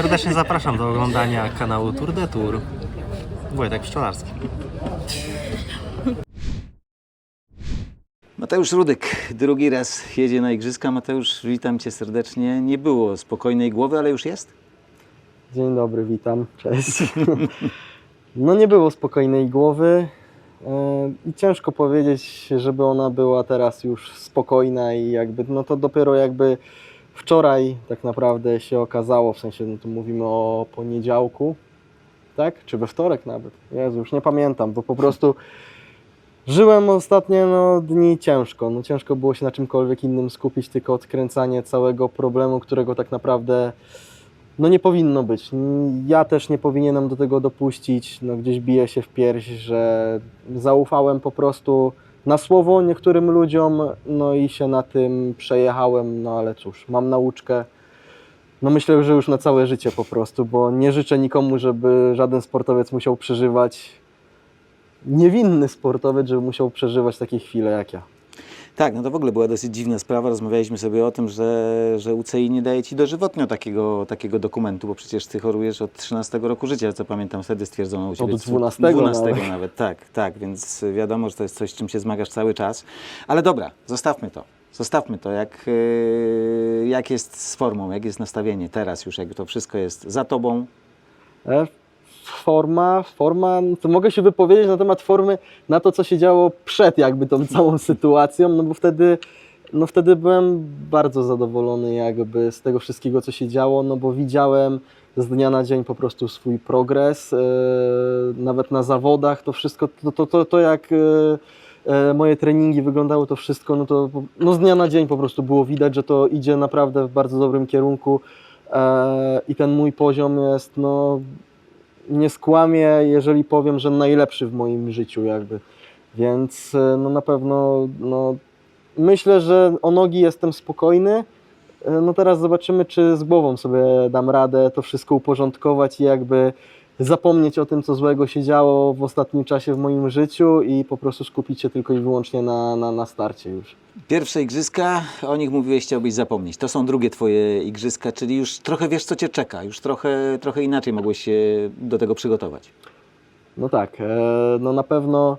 Serdecznie zapraszam do oglądania kanału Tour de Tour. Wojtek Pszczelarski. Mateusz Rudek drugi raz jedzie na igrzyska. Mateusz, witam Cię serdecznie. Nie było spokojnej głowy, ale już jest? Dzień dobry, witam, cześć. No nie było spokojnej głowy e, i ciężko powiedzieć, żeby ona była teraz już spokojna i jakby, no to dopiero jakby wczoraj tak naprawdę się okazało, w sensie no tu mówimy o poniedziałku, tak? Czy we wtorek nawet? Jezu, już nie pamiętam, bo po prostu żyłem ostatnie no, dni ciężko. No, ciężko było się na czymkolwiek innym skupić, tylko odkręcanie całego problemu, którego tak naprawdę no nie powinno być. Ja też nie powinienem do tego dopuścić. No gdzieś bije się w pierś, że zaufałem po prostu na słowo niektórym ludziom, no i się na tym przejechałem, no ale cóż, mam nauczkę. No myślę, że już na całe życie po prostu, bo nie życzę nikomu, żeby żaden sportowiec musiał przeżywać, niewinny sportowiec, żeby musiał przeżywać takie chwile jak ja. Tak, no to w ogóle była dosyć dziwna sprawa. Rozmawialiśmy sobie o tym, że, że UCI nie daje Ci dożywotnio takiego, takiego dokumentu, bo przecież Ty chorujesz od 13 roku życia, co pamiętam, wtedy stwierdzono u Ciebie. 12 12 nawet. nawet. Tak, tak, więc wiadomo, że to jest coś, z czym się zmagasz cały czas. Ale dobra, zostawmy to. Zostawmy to, jak, yy, jak jest z formą, jak jest nastawienie teraz już, jakby to wszystko jest za Tobą. E, Forma, forma, to mogę się wypowiedzieć na temat formy, na to, co się działo przed jakby tą całą sytuacją, no bo wtedy, no wtedy byłem bardzo zadowolony jakby z tego wszystkiego, co się działo, no bo widziałem z dnia na dzień po prostu swój progres, e, nawet na zawodach, to wszystko, to, to, to, to jak e, e, moje treningi wyglądały, to wszystko, no to no z dnia na dzień po prostu było widać, że to idzie naprawdę w bardzo dobrym kierunku i ten mój poziom jest, no nie skłamię, jeżeli powiem, że najlepszy w moim życiu jakby. Więc e, no na pewno no, myślę, że o nogi jestem spokojny. E, No teraz zobaczymy, czy z głową sobie dam radę to wszystko uporządkować i jakby zapomnieć o tym, co złego się działo w ostatnim czasie w moim życiu i po prostu skupić się tylko i wyłącznie na, na, na starcie już. Pierwsze igrzyska, o nich mówiłeś, chciałbyś zapomnieć. To są drugie twoje igrzyska, czyli już trochę wiesz, co cię czeka. Już trochę, trochę inaczej mogłeś się do tego przygotować. No tak, e, no na pewno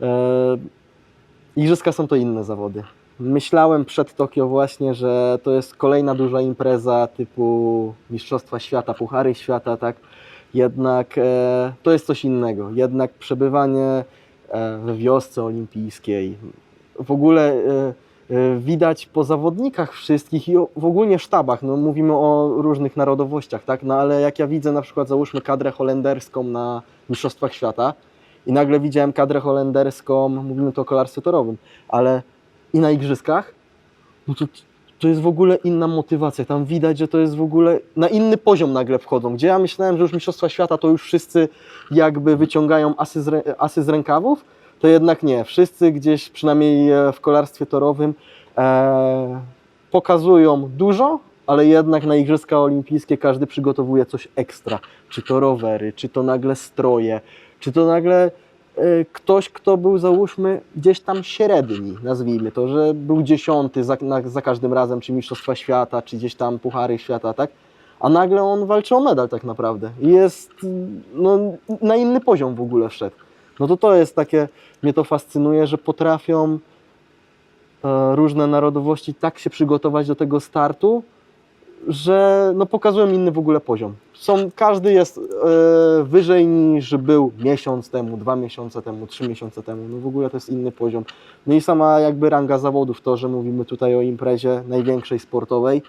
e, igrzyska są to inne zawody. Myślałem przed Tokio właśnie, że to jest kolejna duża impreza typu Mistrzostwa Świata, Puchary Świata, tak? Jednak e, to jest coś innego. Jednak przebywanie e, we wiosce olimpijskiej, w ogóle e, e, widać po zawodnikach wszystkich i o, w ogóle sztabach, no mówimy o różnych narodowościach, tak? No ale jak ja widzę na przykład załóżmy kadrę holenderską na Mistrzostwach Świata i nagle widziałem kadrę holenderską, mówimy tu o kolarstwie torowym, ale i na igrzyskach, no to, to jest w ogóle inna motywacja. Tam widać, że to jest w ogóle na inny poziom nagle wchodzą. Gdzie ja myślałem, że już Mistrzostwa Świata to już wszyscy jakby wyciągają asy z, asy z rękawów, to jednak nie. Wszyscy gdzieś, przynajmniej e, w kolarstwie torowym, e, pokazują dużo, ale jednak na Igrzyska Olimpijskie każdy przygotowuje coś ekstra. Czy to rowery, czy to nagle stroje, czy to nagle ktoś, kto był załóżmy gdzieś tam średni, nazwijmy to, że był dziesiąty za, na, za każdym razem, czy Mistrzostwa Świata, czy gdzieś tam Puchary Świata, tak? A nagle on walczy o medal tak naprawdę. Jest no, na inny poziom w ogóle wszedł. No to to jest takie, mnie to fascynuje, że potrafią e, różne narodowości tak się przygotować do tego startu, że no, pokazują inny w ogóle poziom. Są, każdy jest e, wyżej niż był miesiąc temu, dwa miesiące temu, trzy miesiące temu. No w ogóle to jest inny poziom. No i sama jakby ranga zawodów, to, że mówimy tutaj o imprezie największej sportowej,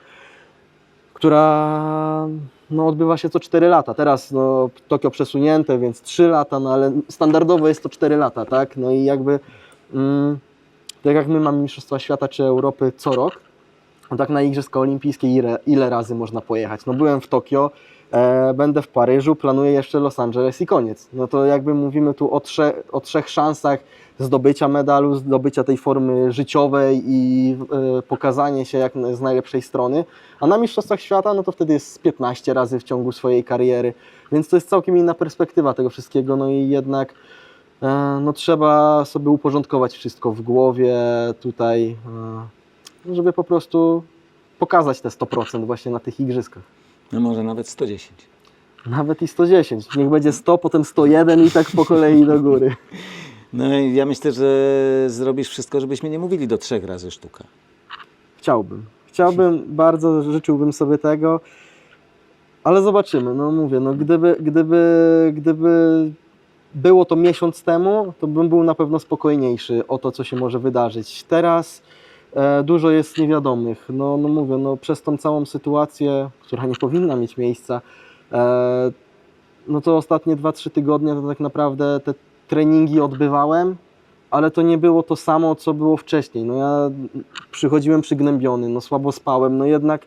która no, odbywa się co 4 lata. Teraz no, Tokio przesunięte, więc 3 lata, no ale standardowo jest to 4 lata, tak? No i jakby mm, tak jak my mamy Mistrzostwa Świata czy Europy co rok, tak na Igrzyska Olimpijskie ile, ile razy można pojechać? No byłem w Tokio, e, będę w Paryżu, planuję jeszcze Los Angeles i koniec. No to jakby mówimy tu o, trze, o trzech szansach zdobycia medalu, zdobycia tej formy życiowej i e, pokazanie się jak z najlepszej strony. A na Mistrzostwach Świata, no to wtedy jest z 15 razy w ciągu swojej kariery, więc to jest całkiem inna perspektywa tego wszystkiego, no i jednak e, no trzeba sobie uporządkować wszystko w głowie tutaj, e, żeby po prostu pokazać te 100% właśnie na tych igrzyskach. No może nawet 110. Nawet i 110. Niech będzie 100, potem 101 i tak po kolei do góry. No i ja myślę, że zrobisz wszystko, żebyśmy nie mówili do trzech razy sztuka. Chciałbym. Chciałbym, bardzo życzyłbym sobie tego, ale zobaczymy. No mówię, no gdyby, gdyby, gdyby było to miesiąc temu, to bym był na pewno spokojniejszy o to, co się może wydarzyć. Teraz dużo jest niewiadomych. No, no mówię, no przez tą całą sytuację, która nie powinna mieć miejsca, e, no to ostatnie 2-3 tygodnie to tak naprawdę te treningi odbywałem, ale to nie było to samo, co było wcześniej. No ja przychodziłem przygnębiony, no słabo spałem, no jednak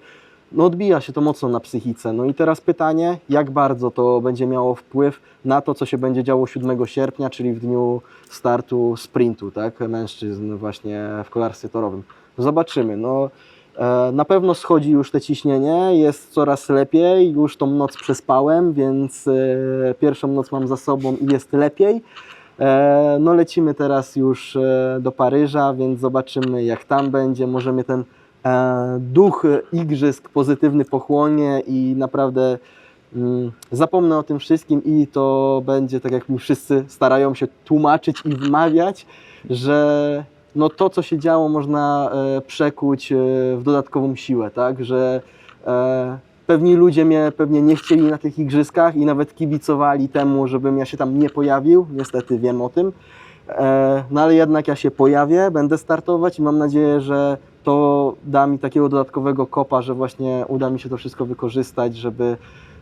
no odbija się to mocno na psychice. No i teraz pytanie, jak bardzo to będzie miało wpływ na to, co się będzie działo 7 sierpnia, czyli w dniu startu sprintu, tak, mężczyzn właśnie w kolarstwie torowym. Zobaczymy, no e, na pewno schodzi już te ciśnienie, jest coraz lepiej, już tą noc przespałem, więc e, pierwszą noc mam za sobą i jest lepiej. E, No lecimy teraz już do Paryża, więc zobaczymy jak tam będzie. Może mnie ten duch igrzysk pozytywny pochłonie i naprawdę mm, zapomnę o tym wszystkim i to będzie tak jak mi wszyscy starają się tłumaczyć i wmawiać, że no to co się działo można e, przekuć e, w dodatkową siłę, tak, że e, pewni ludzie mnie pewnie nie chcieli na tych igrzyskach i nawet kibicowali temu, żebym ja się tam nie pojawił. Niestety wiem o tym. No ale jednak ja się pojawię, będę startować i mam nadzieję, że to da mi takiego dodatkowego kopa, że właśnie uda mi się to wszystko wykorzystać, żeby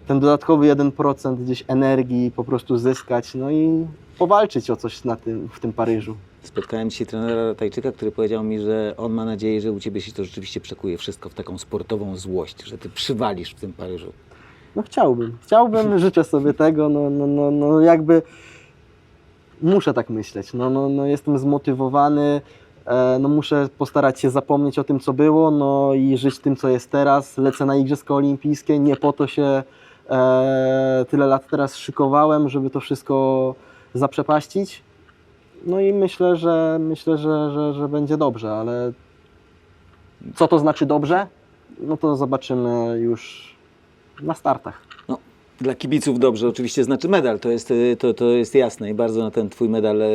ten dodatkowy 1% gdzieś energii po prostu zyskać, no i powalczyć o coś na tym, w tym Paryżu. Spotkałem dzisiaj trenera Tajczyka, który powiedział mi, że on ma nadzieję, że u Ciebie się to rzeczywiście przekuje wszystko w taką sportową złość, że Ty przywalisz w tym Paryżu. No chciałbym, chciałbym, życzę sobie tego, no, no, no, no jakby muszę tak myśleć, no, no, no jestem zmotywowany, e, no muszę postarać się zapomnieć o tym, co było, no i żyć tym, co jest teraz, lecę na Igrzyska Olimpijskie, nie po to się e, tyle lat teraz szykowałem, żeby to wszystko zaprzepaścić, no i myślę, że myślę, że, że, że będzie dobrze, ale co to znaczy dobrze? No to zobaczymy już na startach. No, dla kibiców dobrze oczywiście znaczy medal, to jest, to, to jest jasne i bardzo na ten Twój medal e,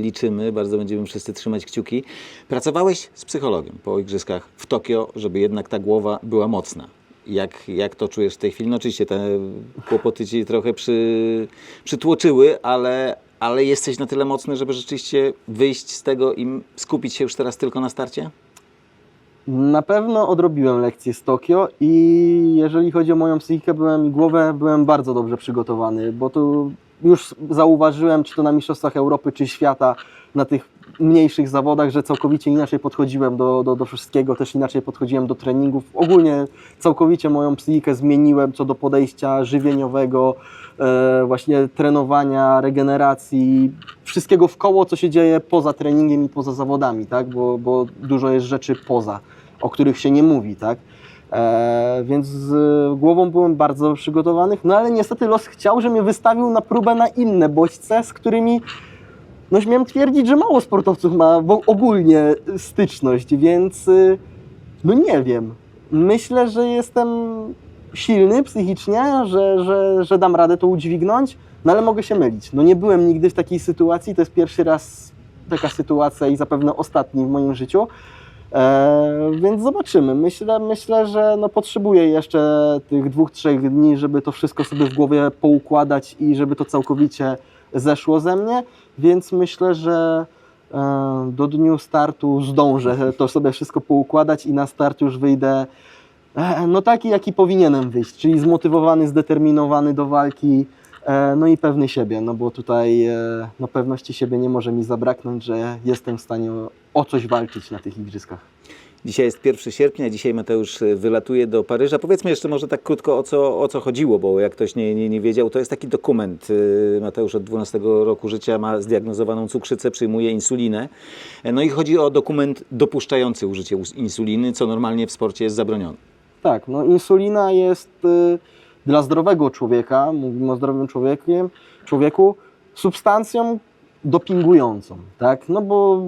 liczymy, bardzo będziemy wszyscy trzymać kciuki. Pracowałeś z psychologiem po Igrzyskach w Tokio, żeby jednak ta głowa była mocna. Jak, jak to czujesz w tej chwili? No oczywiście te kłopoty Ci trochę przy, przytłoczyły, ale, ale jesteś na tyle mocny, żeby rzeczywiście wyjść z tego i skupić się już teraz tylko na starcie? Na pewno odrobiłem lekcję z Tokio i jeżeli chodzi o moją psychikę byłem i głowę, byłem bardzo dobrze przygotowany, bo tu już zauważyłem, czy to na Mistrzostwach Europy, czy świata, na tych mniejszych zawodach, że całkowicie inaczej podchodziłem do, do, do wszystkiego, też inaczej podchodziłem do treningów. Ogólnie całkowicie moją psychikę zmieniłem co do podejścia żywieniowego, e, właśnie trenowania, regeneracji, wszystkiego w koło, co się dzieje poza treningiem i poza zawodami, tak? bo, bo dużo jest rzeczy poza, o których się nie mówi. Tak? E, więc z głową byłem bardzo przygotowany, no ale niestety los chciał, że mnie wystawił na próbę na inne bodźce, z którymi no śmiem twierdzić, że mało sportowców ma ogólnie styczność, więc y, no nie wiem. Myślę, że jestem silny psychicznie, że, że, że dam radę to udźwignąć, no ale mogę się mylić. No nie byłem nigdy w takiej sytuacji, to jest pierwszy raz taka sytuacja i zapewne ostatni w moim życiu. E, więc zobaczymy. Myślę, myślę, że no potrzebuję jeszcze tych dwóch, trzech dni, żeby to wszystko sobie w głowie poukładać i żeby to całkowicie zeszło ze mnie, więc myślę, że e, do dniu startu zdążę to sobie wszystko poukładać i na start już wyjdę e, no taki, jaki powinienem wyjść, czyli zmotywowany, zdeterminowany do walki, e, no i pewny siebie, no bo tutaj no pewności siebie nie może mi zabraknąć, że jestem w stanie o coś walczyć na tych igrzyskach. Dzisiaj jest 1 sierpnia, dzisiaj Mateusz y, wylatuje do Paryża. Powiedzmy jeszcze może tak krótko o co, o co chodziło, bo jak ktoś nie, nie, nie wiedział, to jest taki dokument. Y, Mateusz od 12 roku życia ma zdiagnozowaną cukrzycę, przyjmuje insulinę. E, No i chodzi o dokument dopuszczający użycie insuliny, co normalnie w sporcie jest zabronione. Tak, no insulina jest y, dla zdrowego człowieka, mówimy o zdrowym człowiekiem, człowieku, substancją dopingującą, tak? No bo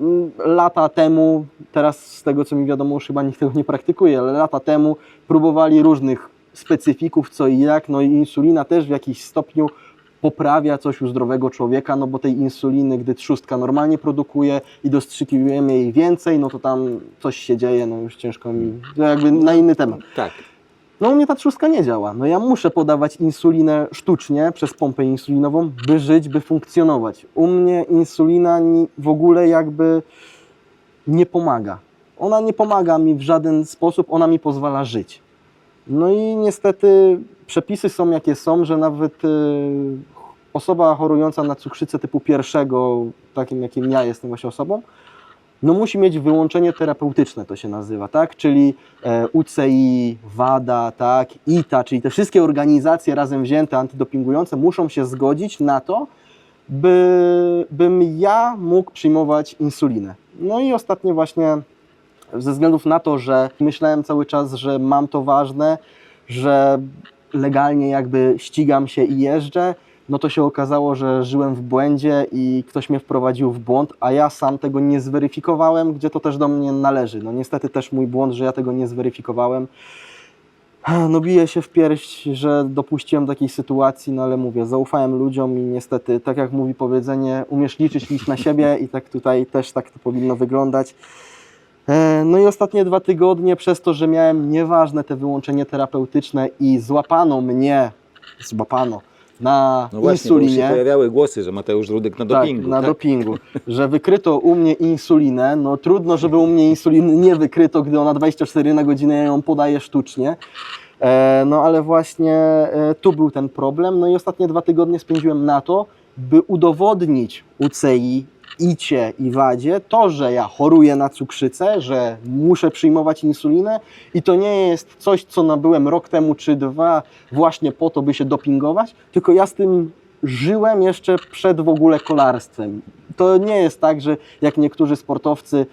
mm, lata temu, teraz z tego co mi wiadomo, już chyba nikt tego nie praktykuje, ale lata temu próbowali różnych specyfików co i jak, no i insulina też w jakiś stopniu poprawia coś u zdrowego człowieka, no bo tej insuliny, gdy trzustka normalnie produkuje i dostrzykujemy jej więcej, no to tam coś się dzieje, no już ciężko mi, to jakby na inny temat. Tak. No u mnie ta trzustka nie działa. No ja muszę podawać insulinę sztucznie przez pompę insulinową, by żyć, by funkcjonować. U mnie insulina w ogóle jakby nie pomaga. Ona nie pomaga mi w żaden sposób, ona mi pozwala żyć. No i niestety przepisy są jakie są, że nawet y, osoba chorująca na cukrzycę typu pierwszego, takim jakim ja jestem właśnie osobą, no musi mieć wyłączenie terapeutyczne, to się nazywa, tak? Czyli e, UCI, WADA, tak? ITA, czyli te wszystkie organizacje razem wzięte antydopingujące muszą się zgodzić na to, by, bym ja mógł przyjmować insulinę. No i ostatnio właśnie ze względów na to, że myślałem cały czas, że mam to ważne, że legalnie jakby ścigam się i jeżdżę, no to się okazało, że żyłem w błędzie i ktoś mnie wprowadził w błąd, a ja sam tego nie zweryfikowałem, gdzie to też do mnie należy. No niestety też mój błąd, że ja tego nie zweryfikowałem. No biję się w pierś, że dopuściłem takiej sytuacji, no ale mówię, zaufałem ludziom i niestety, tak jak mówi powiedzenie, umiesz liczyć, licz na siebie i tak tutaj też tak to powinno wyglądać. E, No i ostatnie dwa tygodnie, przez to, że miałem nieważne te wyłączenie terapeutyczne i złapano mnie, złapano na No właśnie, bo już się insulinie. pojawiały głosy, że Mateusz Rudek na dopingu. Tak, na tak? dopingu. Że wykryto u mnie insulinę. No trudno, żeby u mnie insuliny nie wykryto, gdy ona 24 na godzinę ją podaje sztucznie. E, no ale właśnie e, tu był ten problem. No i ostatnie dwa tygodnie spędziłem na to, by udowodnić UCI, ICie i WADzie to, że ja choruję na cukrzycę, że muszę przyjmować insulinę i to nie jest coś, co nabyłem rok temu czy dwa właśnie po to, by się dopingować, tylko ja z tym żyłem jeszcze przed w ogóle kolarstwem. To nie jest tak, że jak niektórzy sportowcy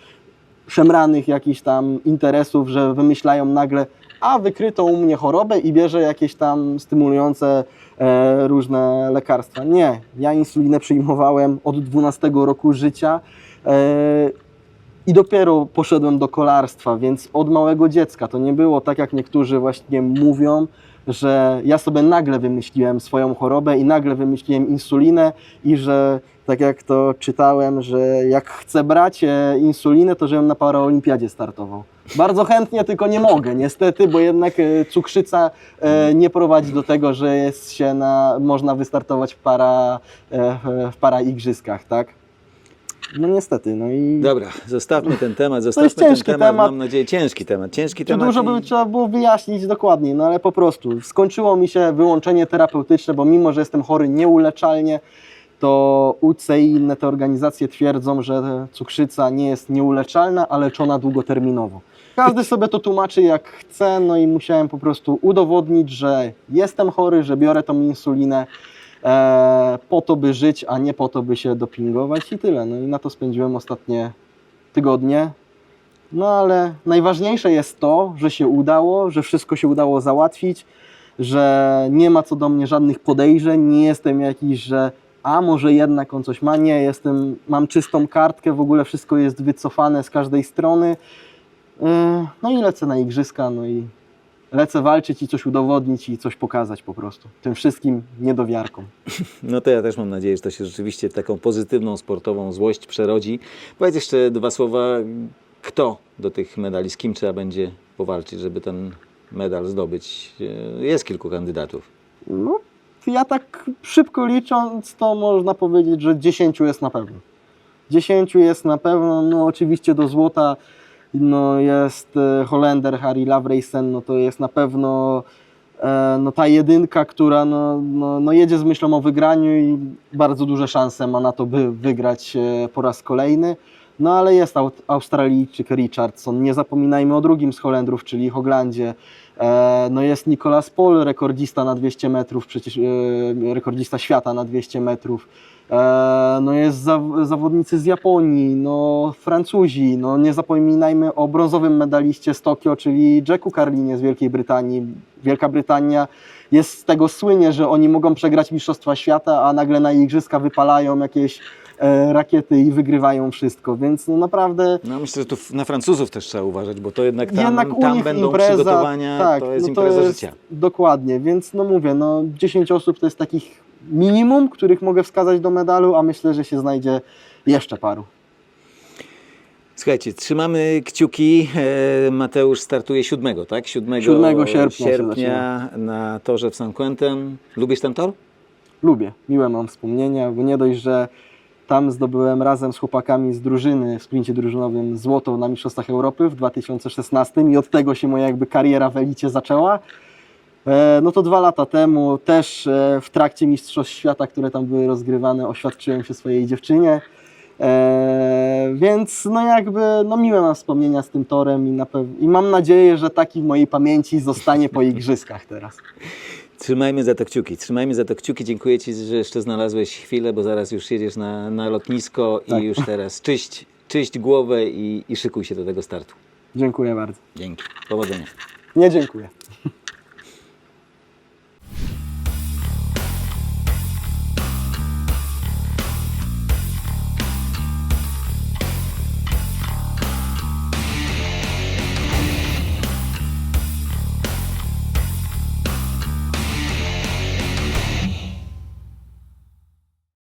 szemranych jakichś tam interesów, że wymyślają nagle, a wykryto u mnie chorobę i bierze jakieś tam stymulujące e, różne lekarstwa. Nie, ja insulinę przyjmowałem od 12 roku życia e, i dopiero poszedłem do kolarstwa, więc od małego dziecka. To nie było tak, jak niektórzy właśnie mówią, że ja sobie nagle wymyśliłem swoją chorobę i nagle wymyśliłem insulinę i że tak jak to czytałem, że jak chcę brać e, insulinę, to żebym na paraolimpiadzie startował. Bardzo chętnie, tylko nie mogę niestety, bo jednak e, cukrzyca e, nie prowadzi do tego, że jest się na, można wystartować w para, e, w para igrzyskach, tak? No niestety, no i Dobra, zostawmy ten temat, zostawmy jest ciężki ten temat, temat. mam nadzieję, ciężki temat, ciężki temat. dużo i- by trzeba było wyjaśnić dokładniej, no ale po prostu skończyło mi się wyłączenie terapeutyczne, bo mimo, że jestem chory nieuleczalnie, to UCI i inne te organizacje twierdzą, że cukrzyca nie jest nieuleczalna, a leczona długoterminowo. Każdy sobie to tłumaczy jak chce, no i musiałem po prostu udowodnić, że jestem chory, że biorę tą insulinę e, po to, by żyć, a nie po to, by się dopingować i tyle. No i na to spędziłem ostatnie tygodnie. No ale najważniejsze jest to, że się udało, że wszystko się udało załatwić, że nie ma co do mnie żadnych podejrzeń, nie jestem jakiś, że a może jednak on coś ma, nie, jestem, mam czystą kartkę, w ogóle wszystko jest wycofane z każdej strony. Yy, No i lecę na igrzyska, no i lecę walczyć i coś udowodnić i coś pokazać po prostu. Tym wszystkim niedowiarkom. No to ja też mam nadzieję, że to się rzeczywiście taką pozytywną, sportową złość przerodzi. Powiedz jeszcze dwa słowa, kto do tych medali, z kim trzeba będzie powalczyć, żeby ten medal zdobyć. E, Jest kilku kandydatów. No, ja tak szybko licząc, to można powiedzieć, że 10 jest na pewno. 10 jest na pewno, no oczywiście do złota no jest e, Holender, Harry Lavreisen, no to jest na pewno e, no ta jedynka, która no, no, no jedzie z myślą o wygraniu i bardzo duże szanse ma na to, by wygrać e, po raz kolejny. No ale jest Australijczyk Richardson, nie zapominajmy o drugim z Holendrów, czyli Hoglandzie. No jest Nicolas Paul, rekordzista na 200 metrów, przecież rekordzista świata na 200 metrów. E, No jest zaw- zawodnicy z Japonii, no Francuzi, no nie zapominajmy o brązowym medaliście z Tokio, czyli Jacku Carlinie z Wielkiej Brytanii. Wielka Brytania jest z tego słynie, że oni mogą przegrać Mistrzostwa Świata, a nagle na Igrzyska wypalają jakieś e, rakiety i wygrywają wszystko, więc no naprawdę No myślę, że tu na Francuzów też trzeba uważać, bo to jednak tam, jednak tam będą impreza, przygotowania, tak, to jest no impreza jest, życia. Dokładnie, więc no mówię, no 10 osób to jest takich minimum, których mogę wskazać do medalu, a myślę, że się znajdzie jeszcze paru. Słuchajcie, trzymamy kciuki. E, Mateusz startuje 7, tak? 7, 7 sierpnia sierpnia na torze w San Quentin. Lubisz ten tor? Lubię, miłe mam wspomnienia, bo nie dość, że tam zdobyłem razem z chłopakami z drużyny w sprincie drużynowym złoto na Mistrzostwach Europy w 2016 i od tego się moja jakby kariera w elicie zaczęła. E, No to dwa lata temu też e, w trakcie Mistrzostw Świata, które tam były rozgrywane, oświadczyłem się swojej dziewczynie. E, więc no jakby no miłe mam wspomnienia z tym torem i, na pew- i mam nadzieję, że taki w mojej pamięci zostanie po igrzyskach teraz. Trzymajmy za to kciuki. Trzymajmy za to kciuki. Dziękuję Ci, że jeszcze znalazłeś chwilę, bo zaraz już jedziesz na, na lotnisko Tak. i już teraz czyść, czyść głowę i, i szykuj się do tego startu. Dziękuję bardzo. Dzięki. Powodzenia. Nie dziękuję.